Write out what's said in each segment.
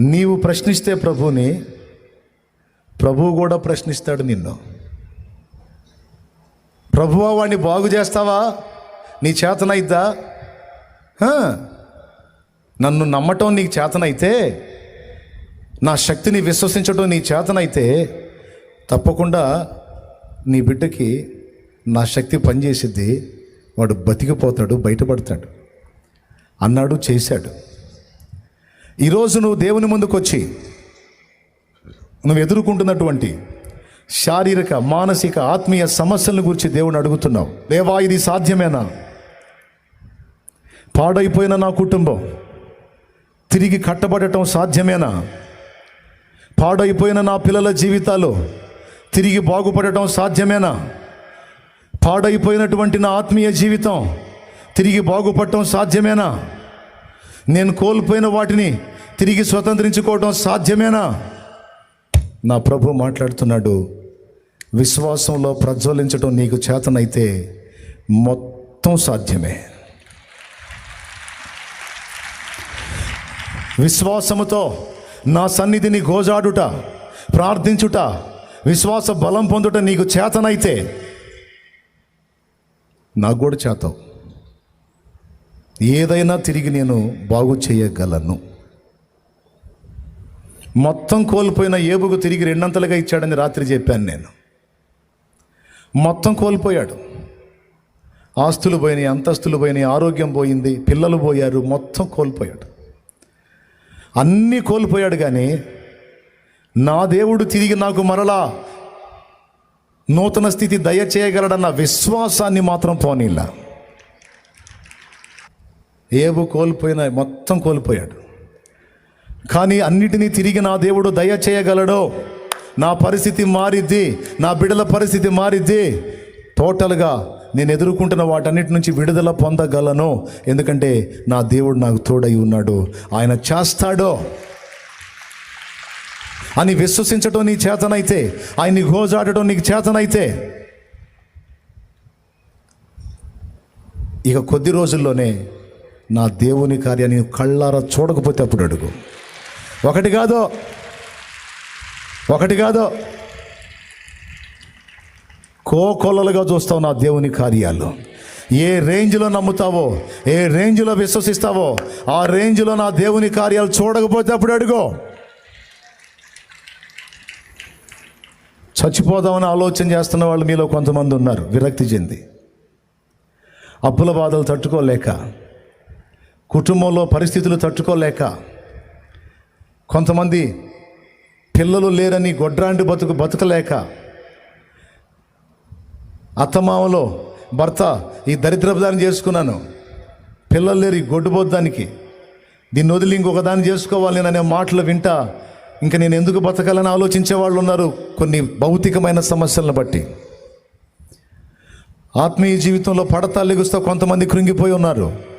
నీవు ప్రశ్నిస్తే ప్రభుని ప్రభువు కూడా ప్రశ్నిస్తాడు నిన్ను. ప్రభువా వాడిని బాగు చేస్తావా? నీ చేతనైద్దా? నన్ను నమ్మటం నీకు చేతనైతే నా శక్తిని విశ్వసించడం నీ చేతనైతే తప్పకుండా నీ బిడ్డకి నా శక్తి పనిచేసిద్ది. వాడు బతికిపోతాడు బయటపడతాడు. అన్నాడు చేశాడు. ఈరోజు నువ్వు దేవుని ముందుకు వచ్చి నువ్వు ఎదుర్కొంటున్నటువంటి శారీరక మానసిక ఆత్మీయ సమస్యలను గురించి దేవుని అడుగుతున్నావు. దేవా ఇది సాధ్యమేనా? పాడైపోయిన నా కుటుంబం తిరిగి కట్టబడటం సాధ్యమేనా? పాడైపోయిన నా పిల్లల జీవితాలు తిరిగి బాగుపడటం సాధ్యమేనా? పాడైపోయినటువంటి నా ఆత్మీయ జీవితం తిరిగి బాగుపడటం సాధ్యమేనా? నేను కోల్పోయిన వాటిని తిరిగి స్వతంత్రించుకోవటం సాధ్యమేనా? నా ప్రభు మాట్లాడుతున్నాడు విశ్వాసంలో ప్రజ్వలించడం నీకు చేతనైతే మొత్తం సాధ్యమే. విశ్వాసముతో నా సన్నిధిని గోజాడుట ప్రార్థించుట విశ్వాస బలం పొందుట నీకు చేతనైతే నాకు కూడా చేతావు. ఏదైనా తిరిగి నేను బాగు చేయగలను. మొత్తం కోల్పోయిన ఏబుకు తిరిగి రెండంతలుగా ఇచ్చాడని రాత్రి చెప్పాను నేను. మొత్తం కోల్పోయాడు. ఆస్తులు పోయినాయి అంతస్తులు పోయినాయి ఆరోగ్యం పోయింది పిల్లలు పోయారు మొత్తం కోల్పోయాడు. అన్నీ కోల్పోయాడు కానీ నా దేవుడు తిరిగి నాకు మరలా నూతన స్థితి దయచేయగలడన్న విశ్వాసాన్ని మాత్రం పోనీలా. ఏబు కోల్పోయిన మొత్తం కోల్పోయాడు. కానీ అన్నిటినీ తిరిగి నా దేవుడు దయ చేయగలడో నా పరిస్థితి మారిద్ది నా బిడల పరిస్థితి మారిద్ది. టోటల్గా నేను ఎదుర్కొంటున్న వాటన్నిటి నుంచి విడుదల పొందగలను. ఎందుకంటే నా దేవుడు నాకు తోడై ఉన్నాడు. ఆయన చేస్తాడో అని విశ్వసించడం నీ చేతనైతే ఆయన్ని గోజాడటం నీకు చేతనైతే. ఇక కొద్ది రోజుల్లోనే నా దేవుని కార్యాన్ని కళ్ళారా చూడకపోతే అప్పుడు అడుగు. ఒకటి కాదో. ఒకటి కాదో. కోకొల్లలుగా చూస్తావు నా దేవుని కార్యాలు. ఏ రేంజ్లో నమ్ముతావో ఏ రేంజ్లో విశ్వసిస్తావో ఆ రేంజ్లో నా దేవుని కార్యాలు చూడకపోతే అప్పుడు అడుగో. చచ్చిపోదామని ఆలోచన చేస్తున్న వాళ్ళు మీలో కొంతమంది ఉన్నారు విరక్తి చెంది. అప్పుల బాధలు తట్టుకోలేక కుటుంబంలో పరిస్థితులు తట్టుకోలేక కొంతమంది పిల్లలు లేరని గొడ్రాండి బతుకు బతకలేక అత్తమామలో భర్త ఈ దరిద్రపదాన్ని చేసుకున్నాను. పిల్లలు లేరు ఈ గొడ్డుబోద్దానికి. దీన్ని వదిలి ఇంకొక దాన్ని చేసుకోవాలి అనే మాటలు వింటా ఇంకా నేను ఎందుకు బతకాలని ఆలోచించే వాళ్ళు ఉన్నారు కొన్ని భౌతికమైన సమస్యలను బట్టి. ఆత్మీయ జీవితంలో పడతా లెగుస్తూ కొంతమంది కృంగిపోయి ఉన్నారు.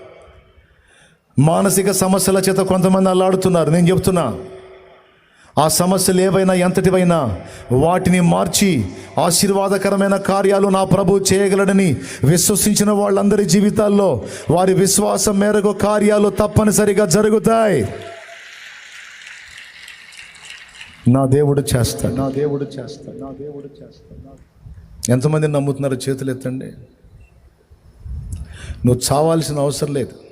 మానసిక సమస్యల చేత కొంతమంది అల్లాడుతున్నారు. నేను చెప్తున్నా ఆ సమస్యలు ఏవైనా ఎంతటివైనా వాటిని మార్చి ఆశీర్వాదకరమైన కార్యాలు నా ప్రభు చేయగలడని విశ్వసించిన వాళ్ళందరి జీవితాల్లో వారి విశ్వాసం మేరకు కార్యాలు తప్పనిసరిగా జరుగుతాయి. నా దేవుడు చేస్తాడు. నా దేవుడు చేస్తాడు. నా దేవుడు చేస్తాడు. ఎంతమంది నమ్ముతున్నారు చేతులు ఎత్తండి. నువ్వు చావాల్సిన అవసరం లేదు.